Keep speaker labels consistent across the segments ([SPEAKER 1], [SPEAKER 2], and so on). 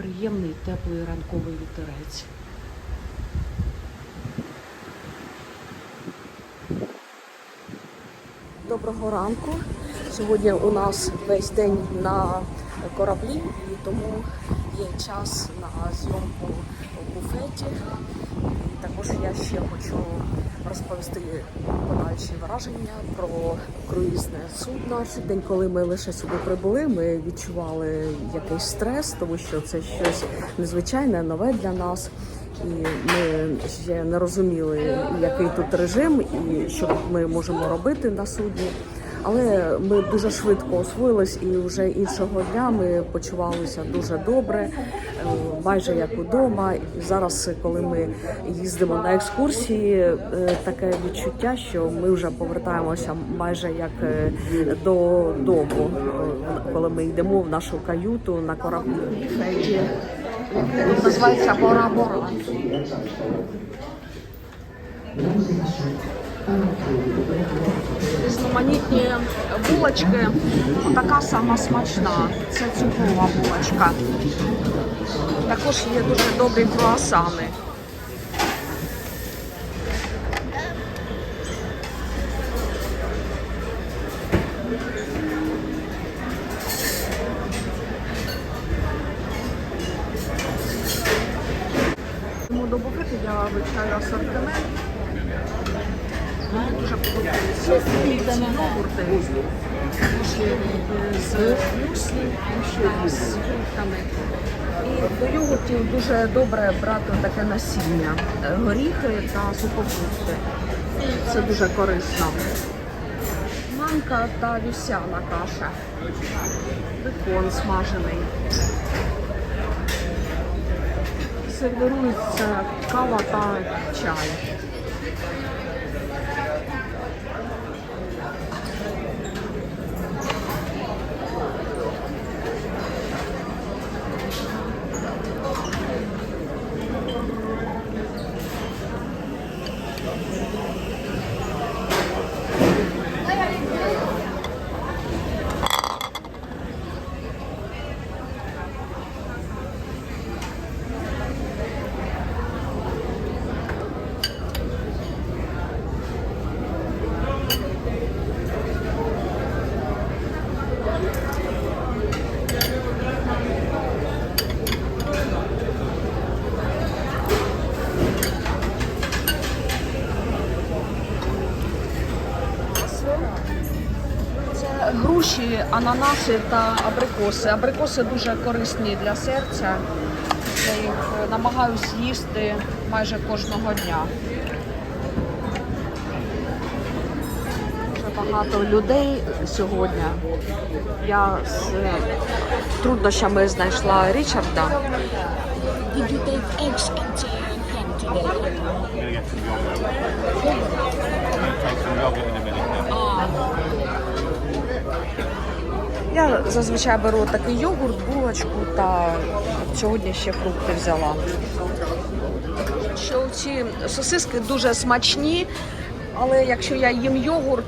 [SPEAKER 1] приємний теплий ранковий вітерець. Доброго ранку. Сьогодні у нас весь день на кораблі, і тому є час на зйомку в буфеті. Також я ще хочу розповісти подальші враження про круїзне судно. День, коли ми лише сюди прибули, ми відчували якийсь стрес, тому що це щось незвичайне, нове для нас. І ми ще не розуміли, який тут режим і що ми можемо робити на судні. Але ми дуже швидко освоїлись, і вже іншого дня ми почувалися дуже добре, е, майже як удома. Зараз, коли ми їздимо на екскурсії, е, таке відчуття, що ми вже повертаємося майже як е, додому, коли ми йдемо в нашу каюту на кораблі. Називається Бора Бора. Різноманітні булочки, така сама смачна. Це цукрова булочка. Також є дуже добрі круасани. До буфету я вивчаю асортимент. Мені дуже подобаються ці йогурти з фруктами. І до йогуртів дуже добре брати таке насіння, горіхи та сухофрукти. Це дуже корисно. Манка та вівсяна каша. Бекон смажений. Сервірується кава та чай. Це груші, ананаси та абрикоси. Абрикоси дуже корисні для серця. Я їх намагаюся їсти майже кожного дня. Дуже багато людей сьогодні. Я з труднощами знайшла Річарда.
[SPEAKER 2] Did you take eggs
[SPEAKER 1] Я зазвичай беру такий йогурт, булочку та сьогодні ще фрукти взяла. Що ці сосиски дуже смачні, але якщо я їм йогурт,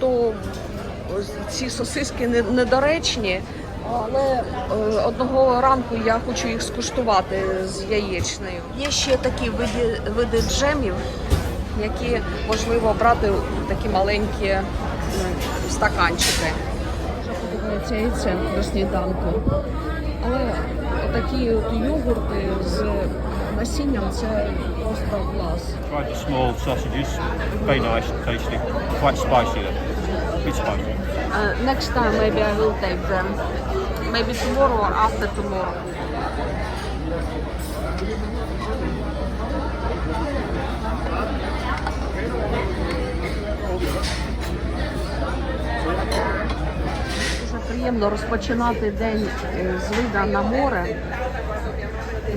[SPEAKER 1] то ці сосиски не- недоречні. Але е, одного ранку я хочу їх скуштувати з яєчнею. Є ще такі види, види джемів, які можливо брати такі маленькі стаканчики. Яйце до сніданку. Але такі от йогурти з насінням це просто клас.
[SPEAKER 3] Try the small sausages. Very nice tasty. Quite spicy though. Bit spicy.
[SPEAKER 1] Uh, next time maybe I will take them. Maybe tomorrow or after tomorrow. Дуже приємно розпочинати день е, з вида на море.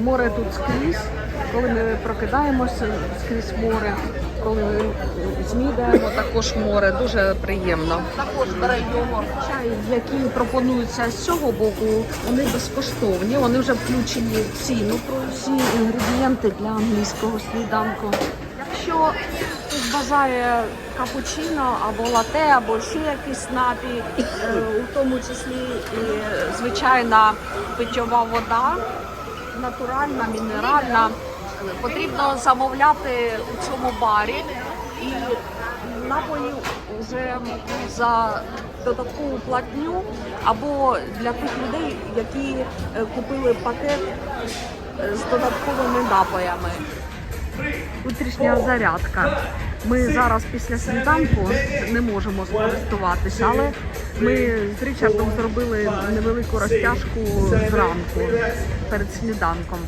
[SPEAKER 1] Море тут скрізь. Коли ми прокидаємося скрізь море, коли ми знідаємо, також море дуже приємно. Також бере йогурт, чай, які пропонуються з цього боку, вони безкоштовні. Вони вже включені в ціну про всі інгредієнти для англійського сніданку. Якщо бажає капучино або лате, або ще якийсь напій, е, у тому числі і звичайна питьова вода натуральна, мінеральна. Потрібно замовляти у цьому барі і напої вже за додаткову платню або для тих людей, які е, купили пакет е, з додатковими напоями. Утрішня зарядка. Ми зараз після сніданку не можемо скористуватися, але ми з Річардом зробили невелику розтяжку зранку перед сніданком.